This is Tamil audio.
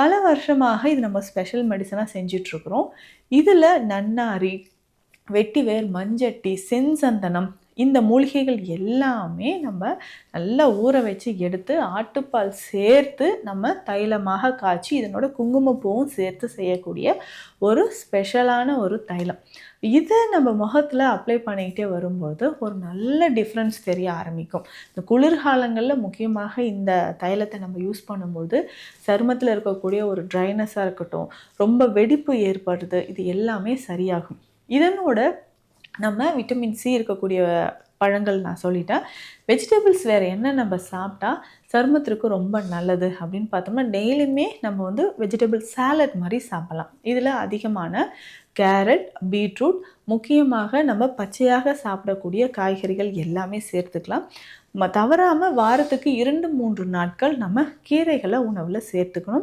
பல வருஷமாக இது நம்ம ஸ்பெஷல் மெடிசனாக செஞ்சிட்ருக்குறோம் இதில் நன்னாரி வெட்டிவேர் மஞ்சட்டி செஞ்சந்தனம் இந்த மூலிகைகள் எல்லாமே நம்ம நல்லா ஊற வச்சு எடுத்து ஆட்டுப்பால் சேர்த்து நம்ம தைலமாக காய்ச்சி இதனோட குங்குமப்பூவும் சேர்த்து செய்யக்கூடிய ஒரு ஸ்பெஷலான ஒரு தைலம். இதை நம்ம முகத்தில் அப்ளை பண்ணிக்கிட்டே வரும்போது ஒரு நல்ல டிஃப்ரென்ஸ் தெரிய ஆரம்பிக்கும். இந்த குளிர்காலங்களில் முக்கியமாக இந்த தைலத்தை நம்ம யூஸ் பண்ணும்போது சருமத்தில் இருக்கக்கூடிய ஒரு ட்ரைனஸாக இருக்கட்டும் ரொம்ப வெடிப்பு ஏற்படுது இது எல்லாமே சரியாகும். இதனோட நம்ம விட்டமின் சி இருக்கக்கூடிய பழங்கள் நான் சொல்லிட்டேன். வெஜிடபிள்ஸ் வேறு என்ன நம்ம சாப்பிட்டா சருமத்திற்கு ரொம்ப நல்லது அப்படின்னு பார்த்தோம்னா டெய்லியுமே நம்ம வந்து வெஜிடபிள் சாலட் மாதிரி சாப்பிடலாம். இதில் அதிகமான கேரட் பீட்ரூட் முக்கியமாக நம்ம பச்சையாக சாப்பிடக்கூடிய காய்கறிகள் எல்லாமே சேர்த்துக்கலாம். தவறாமல் வாரத்துக்கு இரண்டு மூன்று நாட்கள் நம்ம கீரைகளை உணவில் சேர்த்துக்கணும்.